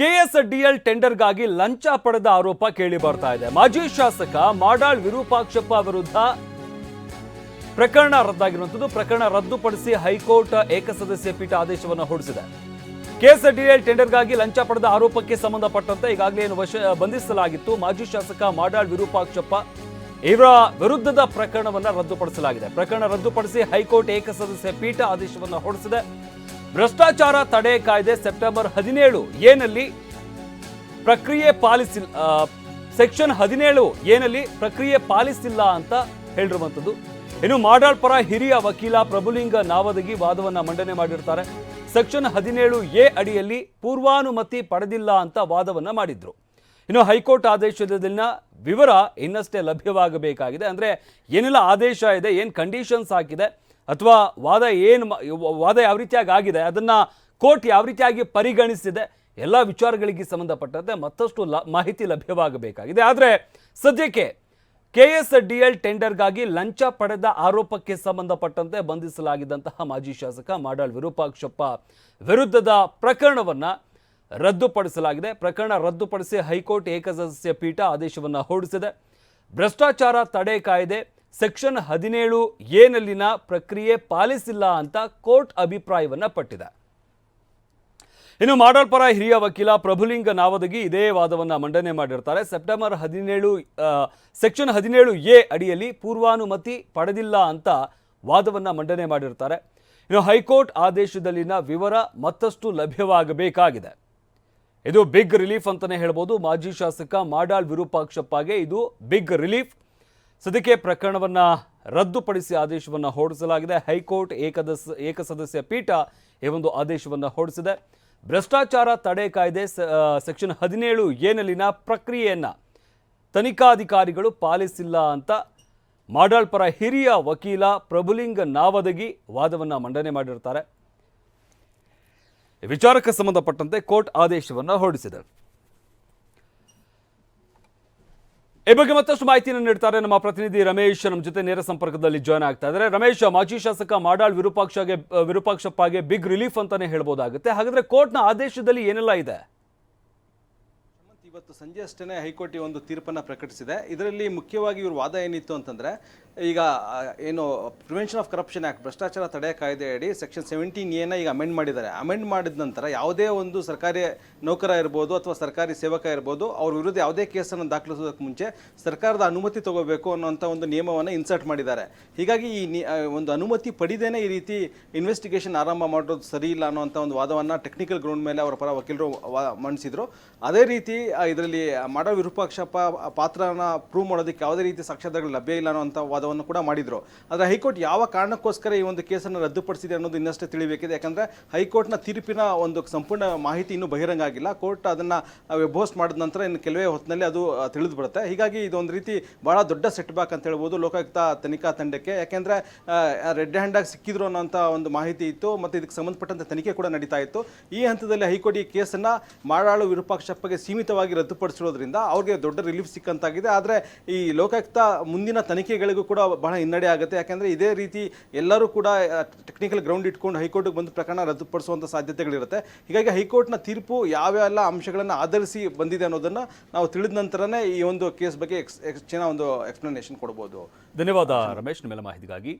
KSDL ಟೆಂಡರ್ಗಾಗಿ ಲಂಚ ಪಡೆದ ಆರೋಪ ಕೇಳಿ ಬರ್ತಾ ಇದೆ. ಮಾಜಿ ಶಾಸಕ ಮಾಡಾಳ್ ವಿರೂಪಾಕ್ಷಪ್ಪ ವಿರುದ್ಧ ಪ್ರಕರಣ ರದ್ದಾಗಿರುವಂಥದ್ದು. ಪ್ರಕರಣ ರದ್ದುಪಡಿಸಿ ಹೈಕೋರ್ಟ್ ಏಕಸದಸ್ಯ ಪೀಠ ಆದೇಶವನ್ನು ಹೊರಡಿಸಿದೆ. ಕೆಎಸ್ಡಿಎಲ್ ಟೆಂಡರ್ಗಾಗಿ ಲಂಚ ಪಡೆದ ಆರೋಪಕ್ಕೆ ಸಂಬಂಧಪಟ್ಟಂತೆ ಈಗಾಗಲೇ ಏನು ವಶ, ಬಂಧಿಸಲಾಗಿತ್ತು. ಮಾಜಿ ಶಾಸಕ ಮಾಡಾಳ್ ವಿರೂಪಾಕ್ಷಪ್ಪ ಇವರ ವಿರುದ್ಧದ ಪ್ರಕರಣವನ್ನು ರದ್ದುಪಡಿಸಲಾಗಿದೆ. ಪ್ರಕರಣ ರದ್ದುಪಡಿಸಿ ಹೈಕೋರ್ಟ್ ಏಕಸದಸ್ಯ ಪೀಠ ಆದೇಶವನ್ನು ಹೊರಡಿಸಿದೆ. ಭ್ರಷ್ಟಾಚಾರ ತಡೆ ಕಾಯ್ದೆ ಸೆಪ್ಟೆಂಬರ್ ಹದಿನೇಳು, ಏನಲ್ಲಿ ಪ್ರಕ್ರಿಯೆ ಪಾಲಿಸಿಲ್ಲ ಸೆಕ್ಷನ್ ಹದಿನೇಳು, ಏನಲ್ಲಿ ಪ್ರಕ್ರಿಯೆ ಪಾಲಿಸಿಲ್ಲ ಅಂತ ಹೇಳಿರುವಂಥದ್ದು. ಇನ್ನು ಮಾಡಾಳ್ ಪರ ಹಿರಿಯ ವಕೀಲ ಪ್ರಭುಲಿಂಗ ನಾವದಗಿ ವಾದವನ್ನು ಮಂಡನೆ ಮಾಡಿರ್ತಾರೆ. ಸೆಕ್ಷನ್ ಹದಿನೇಳು ಎ ಅಡಿಯಲ್ಲಿ ಪೂರ್ವಾನುಮತಿ ಪಡೆದಿಲ್ಲ ಅಂತ ವಾದವನ್ನು ಮಾಡಿದ್ರು. ಇನ್ನು ಹೈಕೋರ್ಟ್ ಆದೇಶದಲ್ಲಿನ ವಿವರ ಇನ್ನಷ್ಟೇ ಲಭ್ಯವಾಗಬೇಕಾಗಿದೆ. ಅಂದ್ರೆ ಏನೆಲ್ಲ ಆದೇಶ ಇದೆ, ಏನು ಕಂಡೀಷನ್ಸ್ ಹಾಕಿದೆ ಅಥವಾ ವಾದ ಏನು ವಾದ ಯಾವ ರೀತಿಯಾಗಿ ಆಗಿದೆ, ಅದನ್ನು ಕೋರ್ಟ್ ಯಾವ ರೀತಿಯಾಗಿ ಪರಿಗಣಿಸಿದೆ, ಎಲ್ಲ ವಿಚಾರಗಳಿಗೆ ಸಂಬಂಧಪಟ್ಟಂತೆ ಮತ್ತಷ್ಟು ಲ ಮಾಹಿತಿ ಲಭ್ಯವಾಗಬೇಕಾಗಿದೆ. ಆದರೆ ಸದ್ಯಕ್ಕೆ ಕೆ ಎಸ್ ಡಿ ಎಲ್ ಟೆಂಡರ್ಗಾಗಿ ಲಂಚ ಪಡೆದ ಆರೋಪಕ್ಕೆ ಸಂಬಂಧಪಟ್ಟಂತೆ ಬಂಧಿಸಲಾಗಿದ್ದಂತಹ ಮಾಜಿ ಶಾಸಕ ಮಾಡಾಳ್ ವಿರೂಪಾಕ್ಷಪ್ಪ ವಿರುದ್ಧದ ಪ್ರಕರಣವನ್ನು ರದ್ದುಪಡಿಸಲಾಗಿದೆ. ಪ್ರಕರಣ ರದ್ದುಪಡಿಸಿ ಹೈಕೋರ್ಟ್ ಏಕಸದಸ್ಯ ಪೀಠ ಆದೇಶವನ್ನು ಹೊರಡಿಸಿದೆ. ಭ್ರಷ್ಟಾಚಾರ ತಡೆ ಕಾಯ್ದೆ ಸೆಕ್ಷನ್ ಹದಿನೇಳು ಏನಲ್ಲಿನ ಪ್ರಕ್ರಿಯೆ ಪಾಲಿಸಿಲ್ಲ ಅಂತ ಕೋರ್ಟ್ ಅಭಿಪ್ರಾಯವನ್ನು ಪಟ್ಟಿದೆ. ಇನ್ನು ಮಾಡಲ್ ಪರ ಹಿರಿಯ ವಕೀಲ ಪ್ರಭುಲಿಂಗ ನಾವದಗಿ ಇದೇ ವಾದವನ್ನು ಮಂಡನೆ ಮಾಡಿರ್ತಾರೆ. ಸೆಪ್ಟೆಂಬರ್ ಹದಿನೇಳು ಸೆಕ್ಷನ್ ಹದಿನೇಳು ಎ ಅಡಿಯಲ್ಲಿ ಪೂರ್ವಾನುಮತಿ ಪಡೆದಿಲ್ಲ ಅಂತ ವಾದವನ್ನು ಮಂಡನೆ ಮಾಡಿರ್ತಾರೆ. ಇನ್ನು ಹೈಕೋರ್ಟ್ ಆದೇಶದಲ್ಲಿನ ವಿವರ ಮತ್ತಷ್ಟು ಲಭ್ಯವಾಗಬೇಕಾಗಿದೆ. ಇದು ಬಿಗ್ ರಿಲೀಫ್ ಅಂತಲೇ ಹೇಳ್ಬೋದು. ಮಾಜಿ ಶಾಸಕ ಮಾಡಾಳ್ ವಿರೂಪಾಕ್ಷಪ್ಪಗೆ ಇದು ಬಿಗ್ ರಿಲೀಫ್. ಸದ್ಯಕ್ಕೆ ಪ್ರಕರಣವನ್ನ ರದ್ದುಪಡಿಸಿ ಆದೇಶವನ್ನ ಹೊರಡಿಸಲಾಗಿದೆ. ಹೈಕೋರ್ಟ್ ಏಕದಸ್, ಏಕಸದಸ್ಯ ಪೀಠ ಈ ಒಂದು ಆದೇಶವನ್ನ ಹೊರಡಿಸಿದೆ. ಭ್ರಷ್ಟಾಚಾರ ತಡೆ ಕಾಯ್ದೆ ಸೆಕ್ಷನ್ ಹದಿನೇಳು ಏನಲ್ಲಿನ ಪ್ರಕ್ರಿಯೆಯನ್ನ ತನಿಖಾಧಿಕಾರಿಗಳು ಪಾಲಿಸಿಲ್ಲ ಅಂತ ಮಾಡಾಳ್ ಪರ ಹಿರಿಯ ವಕೀಲ ಪ್ರಭುಲಿಂಗ ನಾವದಗಿ ವಾದವನ್ನ ಮಂಡನೆ ಮಾಡಿರ್ತಾರೆ. ವಿಚಾರಕ್ಕೆ ಸಂಬಂಧಪಟ್ಟಂತೆ ಕೋರ್ಟ್ ಆದೇಶವನ್ನು ಹೊರಡಿಸಿದೆ. ಈ ಬಗ್ಗೆ ಮತ್ತಷ್ಟು ಮಾಹಿತಿಯನ್ನು ನೀಡ್ತಾರೆ ನಮ್ಮ ಪ್ರತಿನಿಧಿ ರಮೇಶ್. ನಮ್ಮ ಜೊತೆ ನೇರ ಸಂಪರ್ಕದಲ್ಲಿ ಜಾಯ್ನ್ ಆಗ್ತಾ ಇದ್ದಾರೆ. ರಮೇಶ್, ಮಾಜಿ ಶಾಸಕ ಮಾಡಾಳ್ ವಿರೂಪಾಕ್ಷಗೆ, ವಿರೂಪಾಕ್ಷಪ್ಪಗೆ ಬಿಗ್ ರಿಲೀಫ್ ಅಂತಾನೆ ಹೇಳ್ಬೋದಾಗುತ್ತೆ. ಹಾಗಾದ್ರೆ ಕೋರ್ಟ್ನ ಆದೇಶದಲ್ಲಿ ಏನೆಲ್ಲ ಇದೆ? ಇವತ್ತು ಸಂಜೆ ಅಷ್ಟೇ ಹೈಕೋರ್ಟ್ ಒಂದು ತೀರ್ಪನ್ನು ಪ್ರಕಟಿಸಿದೆ. ಇದರಲ್ಲಿ ಮುಖ್ಯವಾಗಿ ಇವ್ರ ವಾದ ಏನಿತ್ತು ಅಂತಂದರೆ, ಈಗ ಏನು ಪ್ರಿವೆನ್ಷನ್ ಆಫ್ ಕರಪ್ಷನ್ ಆ್ಯಕ್ಟ್ ಭ್ರಷ್ಟಾಚಾರ ತಡೆ ಕಾಯ್ದೆ ಅಡಿ ಸೆಕ್ಷನ್ ಸೆವೆಂಟೀನ್ ಎನ ಈಗ ಅಮೆಂಡ್ ಮಾಡಿದ್ದಾರೆ. ಅಮೆಂಡ್ ಮಾಡಿದ ನಂತರ ಯಾವುದೇ ಒಂದು ಸರ್ಕಾರಿ ನೌಕರ ಇರ್ಬೋದು ಅಥವಾ ಸರ್ಕಾರಿ ಸೇವಕ ಇರ್ಬೋದು, ಅವ್ರ ವಿರುದ್ಧ ಯಾವುದೇ ಕೇಸನ್ನು ದಾಖಲಿಸೋದಕ್ಕೆ ಮುಂಚೆ ಸರ್ಕಾರದ ಅನುಮತಿ ತಗೋಬೇಕು ಅನ್ನೋಂಥ ಒಂದು ನಿಯಮವನ್ನು ಇನ್ಸರ್ಟ್ ಮಾಡಿದ್ದಾರೆ. ಹೀಗಾಗಿ ಈ ಒಂದು ಅನುಮತಿ ಪಡೆದೇನೆ ಈ ರೀತಿ ಇನ್ವೆಸ್ಟಿಗೇಷನ್ ಆರಂಭ ಮಾಡೋದು ಸರಿ ಇಲ್ಲ ಅನ್ನೋಂಥ ಒಂದು ವಾದವನ್ನು ಟೆಕ್ನಿಕಲ್ ಗ್ರೌಂಡ್ ಮೇಲೆ ಅವರ ಪರ ವಕೀಲರು ಮಂಡಿಸಿದರು ಅದೇ ರೀತಿ ಇದರಲ್ಲಿ ಮಾಡೋ ವಿರೂಪಾಕ್ಷಪ್ಪ ಪಾತ್ರನ ಪ್ರೂವ್ ಮಾಡೋದಕ್ಕೆ ಯಾವುದೇ ರೀತಿ ಸಾಕ್ಷ್ಯಾಧಾರಗಳು ಲಭ್ಯ ಇಲ್ಲ ಅನ್ನೋಂಥ ವಾದವನ್ನು ಕೂಡ ಮಾಡಿದ್ರು. ಆದರೆ ಹೈಕೋರ್ಟ್ ಯಾವ ಕಾರಣಕ್ಕೋಸ್ಕರ ಈ ಒಂದು ಕೇಸನ್ನು ರದ್ದುಪಡಿಸಿದೆ ಅನ್ನೋದು ಇನ್ನಷ್ಟೇ ತಿಳಿಬೇಕಿದೆ. ಯಾಕಂದ್ರೆ ಹೈಕೋರ್ಟ್ನ ತೀರ್ಪಿನ ಒಂದು ಸಂಪೂರ್ಣ ಮಾಹಿತಿ ಇನ್ನೂ ಬಹಿರಂಗ ಆಗಿಲ್ಲ. ಕೋರ್ಟ್ ಅದನ್ನ ವೆಬ್ ಮಾಡಿದ ನಂತರ ಇನ್ನು ಕೆಲವೇ ಹೊತ್ತಿನಲ್ಲಿ ಅದು ತಿಳಿದು ಬರುತ್ತೆ ಹೀಗಾಗಿ ಇದೊಂದು ರೀತಿ ಬಹಳ ದೊಡ್ಡ ಸೆಟ್ ಬ್ಯಾಕ್ ಅಂತ ಹೇಳ್ಬೋದು ಲೋಕಾಯುಕ್ತ ತನಿಖಾ ತಂಡಕ್ಕೆ. ಯಾಕೆಂದರೆ ರೆಡ್ ಹ್ಯಾಂಡಾಗಿ ಸಿಕ್ಕಿದ್ರು ಅನ್ನೋಂಥ ಒಂದು ಮಾಹಿತಿ ಇತ್ತು ಮತ್ತು ಇದಕ್ಕೆ ಸಂಬಂಧಪಟ್ಟಂತೆ ತನಿಖೆ ಕೂಡ ನಡೀತಾ ಇತ್ತು. ಈ ಹಂತದಲ್ಲಿ ಹೈಕೋರ್ಟ್ ಈ ಕೇಸನ್ನು ಮಾಡಾಳು ವಿರೂಪಾಕ್ಷಪ್ಪಗೆ ಸೀಮಿತವಾಗಿ ರದ್ದುಪಡಿಸಿರೋದ್ರಿಂದ ಅವ್ರಿಗೆ ದೊಡ್ಡ ರಿಲೀಫ್ ಸಿಕ್ಕಂತಾಗಿದೆ. ಆದರೆ ಈ ಲೋಕಾಯುಕ್ತ ಮುಂದಿನ ತನಿಖೆಗಳಿಗೂ ಕೂಡ ಬಹಳ ಹಿನ್ನಡೆ ಆಗುತ್ತೆ. ಯಾಕೆಂದರೆ ಇದೇ ರೀತಿ ಎಲ್ಲರೂ ಕೂಡ ಟೆಕ್ನಿಕಲ್ ಗ್ರೌಂಡ್ ಇಟ್ಕೊಂಡು ಹೈಕೋರ್ಟ್ಗೆ ಬಂದು ಪ್ರಕರಣ ರದ್ದುಪಡಿಸುವಂಥ ಸಾಧ್ಯತೆಗಳಿರುತ್ತೆ. ಹೀಗಾಗಿ ಹೈಕೋರ್ಟ್ನ ತೀರ್ಪು ಯಾವೆಲ್ಲ ಅಂಶಗಳನ್ನು ಆಧರಿಸಿ ಬಂದಿದೆ ಅನ್ನೋದನ್ನು ನಾವು ತಿಳಿದ ನಂತರನೇ ಈ ಒಂದು ಕೇಸ್ ಬಗ್ಗೆ ಎಕ್ಸ್ ಒಂದು ಎಕ್ಸ್ಪ್ಲನೇಷನ್ ಕೊಡ್ಬೋದು. ಧನ್ಯವಾದ ರಮೇಶ್ ನಿಮ್ಮೆಲ್ಲ ಮಾಹಿತಿಗಾಗಿ.